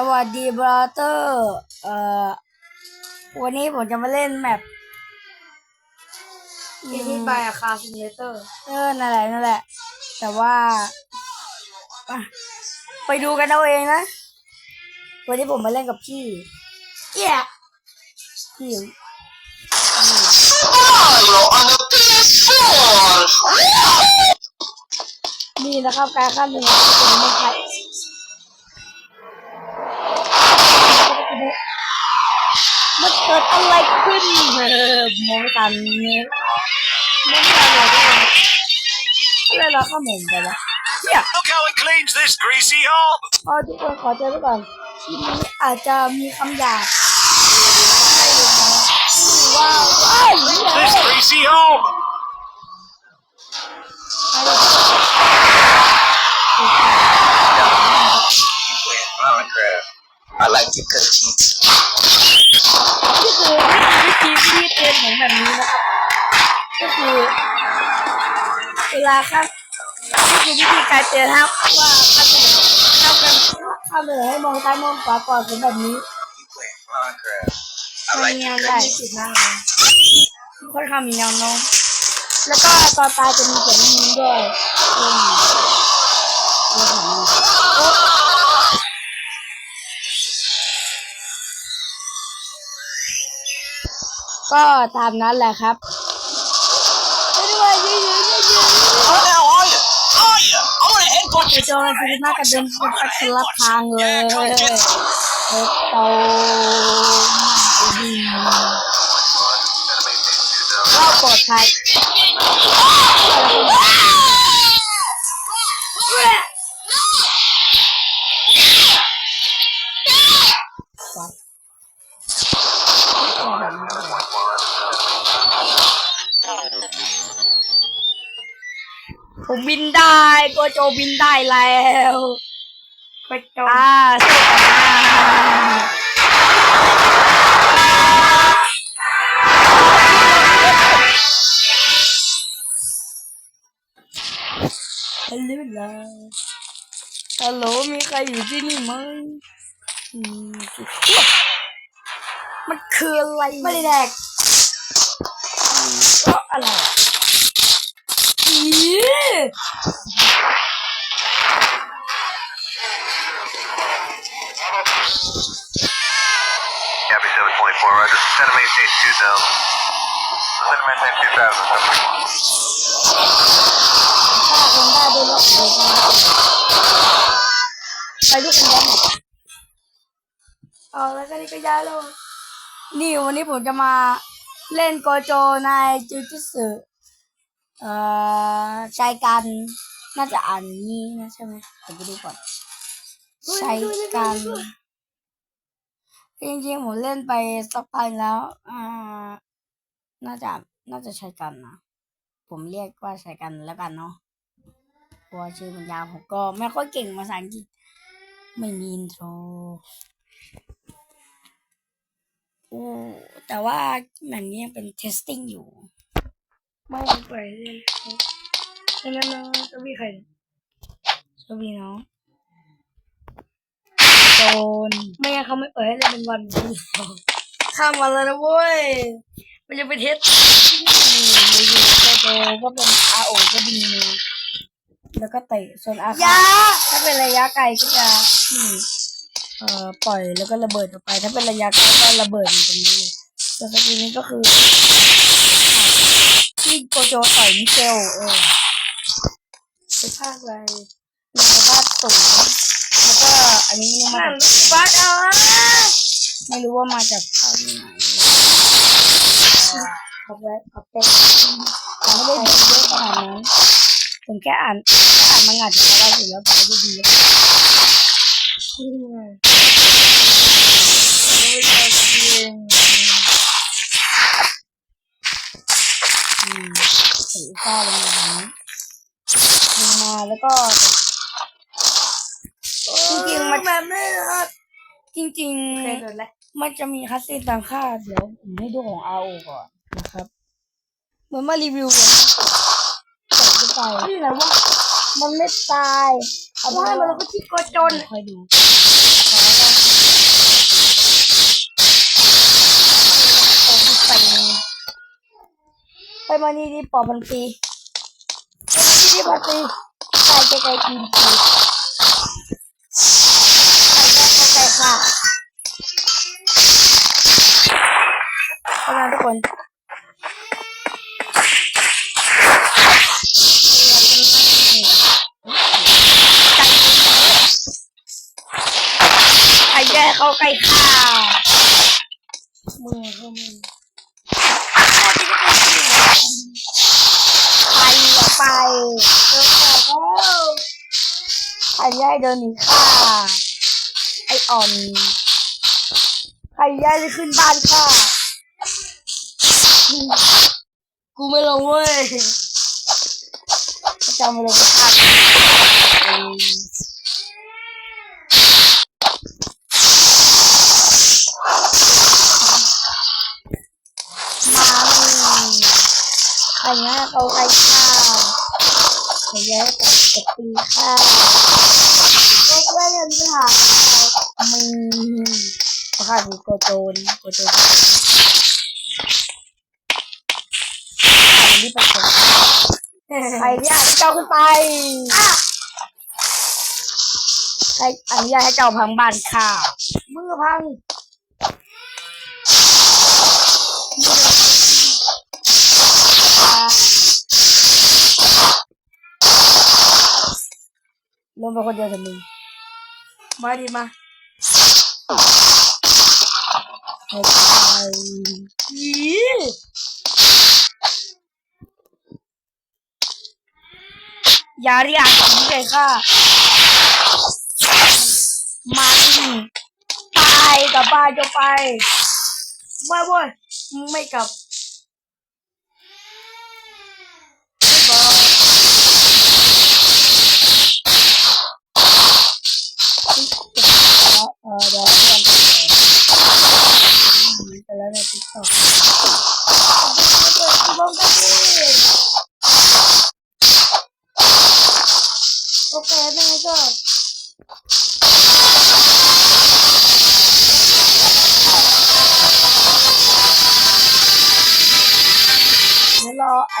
สวัสดีบราเตอร์เอ่อวันนี้ผมจะมาเล่นแมปเอทีบายอะคาซิเลเตอร์ เออ นั่นแหละ นั่นแหละ แต่ว่าอะไปดูกันเอาเองนะ วันนี้ผมมาเล่นกับพี่เอี่ยพี่ Mario on the PS4! นี่นะครับการข้ามถนนเป็นเมือง มันเกิดอะไรขึ้นเออมองไม่ทันเนี่ยมองไม่ทันเลยอะไรเราเข้าเหม็นไปแล้วเนี่ย Look how it cleans this greasy hob! พอทุกคนขอเจอไว้ก่อนทีนี้อาจจะมีคำหยาบว้าวว้าวเหี้ย This greasy hob! I like your cookies. นี่ ลาครับนี่คือวิธีการเตือนครับว่าข้ามถนนข้ากันข้ามถนนให้มองซ้ายมองขวาก่อนเป็นแบบนี้มันมีแนได้จิตมากเลยค่อนข้างมีแนวโน้มแล้วก็ตอนตายจะมีเสียงนี้ด้วยก็ตามนั้นแหละครับช่วยด้วยยืนยืนยืนยืน How now are you? Are you? I want to head ไปโจรฟิลิปมากระเด็นไป็นปัสลับทางเลยเออโตดีก็ปลอดภัย ผมบินได้โกโจบินได้แล้วโกโจอ่าสู้กันนะฮัลโหลล่ะฮัลโหล มีใครอยู่ที่นี่ไหมอืมมันคืออะไร ไม่ได้แดกอืมก็อะไร Copy 724, Roger. Send a maintain 2000. Send a maintain 2000. ไปด้วยกันได้เอาแล้วก็นี่ก็ย้ายล้วนี่วันนี้ผมจะมาเล่นโกโจในจูจิสึ เอ่อชายกันน่าจะอ่านนี้นะใช่ไหมผมไปดูก่อนชายกันจริงๆผมเล่นไปสักพักแล้ว อ่า น่าจะ น่าจะใช้กันนะ ผมเรียกว่าใช้กันแล้วกันเนาะเพราะว่าชื่อมันยาวผมก็ไม่ค่อยเก่งภาษาอังกฤษ ไม่มีอินโทรโอ้แต่ว่าแบบนี้ยังเป็น testing อยู่ ไม่ไปเล่นฉะนั้นนะจะมีใครจะมีน้องโจนไม่งั้นเขาไม่เปิดให้เล่นเป็นวันนี้ข้ามวันแล้วนะเว้ย มันจะเป็นเทสที่นี่เลยยิงโจโจก็เป็นอาโอก็ดีนะแล้วก็เตะส่วนอาคาถ้าเป็นระยะไกลก็จะอืมเอ่อปล่อยแล้วก็ระเบิดออกไป ถ้าเป็นระยะใกล้ก็ระเบิดมันตรงนี้เลยส่วนสกิลนี้ก็คือ ที่โกโจต่อยมิเชลเออไปภาคอะไรในภาคสูงแล้วก็อันนี้ยังมาจากบ้านอะไม่รู้ว่ามาจากภาคไหนขอบคุณขอบคุณผมไม่ได้ดีเยอะขนาดนั้นผมแค่อ่านแค่อ่านมังงะจากเราอยู่แล้วผมไม่ได้ดีอืมไม่ ถือข้าวลงมาแบบนี้ลงมาแล้วก็จริงๆมันแบบนี้จริงเคยๆโดนแล้วมันจะมีคัสซีนตามค่าเดี๋ยวผมให้ดูของ RO ก่อนนะครับ เหมือนมารีวิวเลยเปิดไปนี่แหละว่ามันไม่ตายเอาว่าว่ามัมันนก็ที่โกโจนค่อยดู มานี่นี่ปอบพันปีมานี่นี่พันปีไก่ไก่ไก่กินปีไก่ไก่ไก่ค่ะเข้ามาทุกคนไก่แย่เข้าไก่ข้าวมือเข้ามือ ไปอย่าไปเดินไป แล้วใครย้ายเดินหนีข้าไออ่อน ใครย้ายจะขึ้นบ้านข้ากูไม่ลงเว้ยจะไม่ลงข้ามาใครย้ายเอาใครข้าว ใครย้ายกับตีข้าวก็ไม่เดินไปหามึงข้าถูโกโจนโกโจนอันนี้เป็นคนใครที่ให้เจ้าขึ้นไปใครอนุญาตให้เจ้าพังบ้านข้ามือพัง ไปคนเดียวแต่มึงมาดิมาไม่ไปอีอย่าเรียกผมเลยค่ะมันไปกลับบ้านจะไปไม่เว้ยไม่กลับ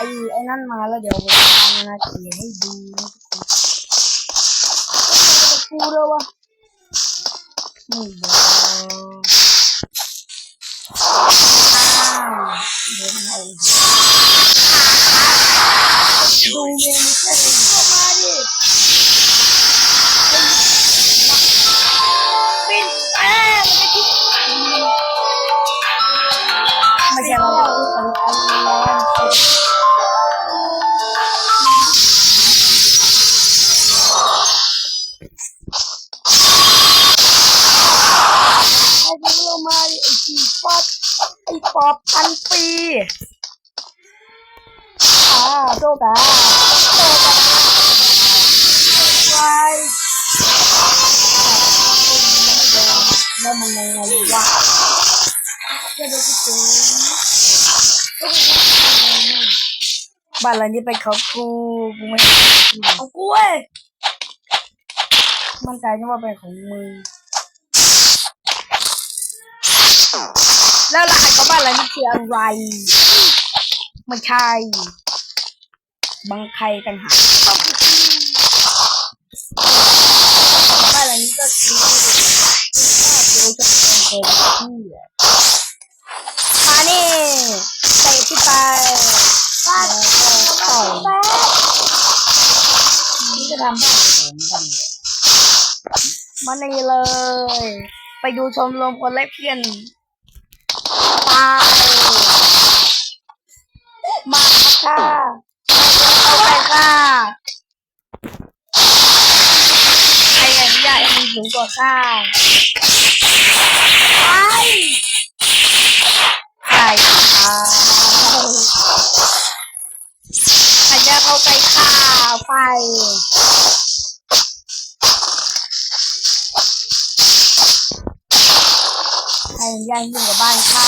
ดี๋ยวรอไอ้ไอ้นั่นมา อ้ป๊อปพันปีอ่าโดกาโดกาไวแล้วมันยังไงวะจะดูกูจูบ้านหลังนี้เป็นของกูกูไม่ของกูเว้ยมั่นใจนะว่าเป็นของมึง แล้วรหัสของบ้านหลังนี้คืออะไรไม่ใช่บางใครต่างหากบ้านหลังนี้ก็คือโดยจะเป็นคนที่มานี่เตะที่ไปแล้วก็ต่อยนี่จะทำบ้านเสริมกันมานี่เลย ไปดูชมรมคนไร้เพียน มาค่ะเข้าไปค่ะใครอนุญาตให้มึงสูงกว่าข้าไปใครค่ะใครจะเข้าไปข้าไปใครอนุญาตให้อยู่กับบ้านข้านะ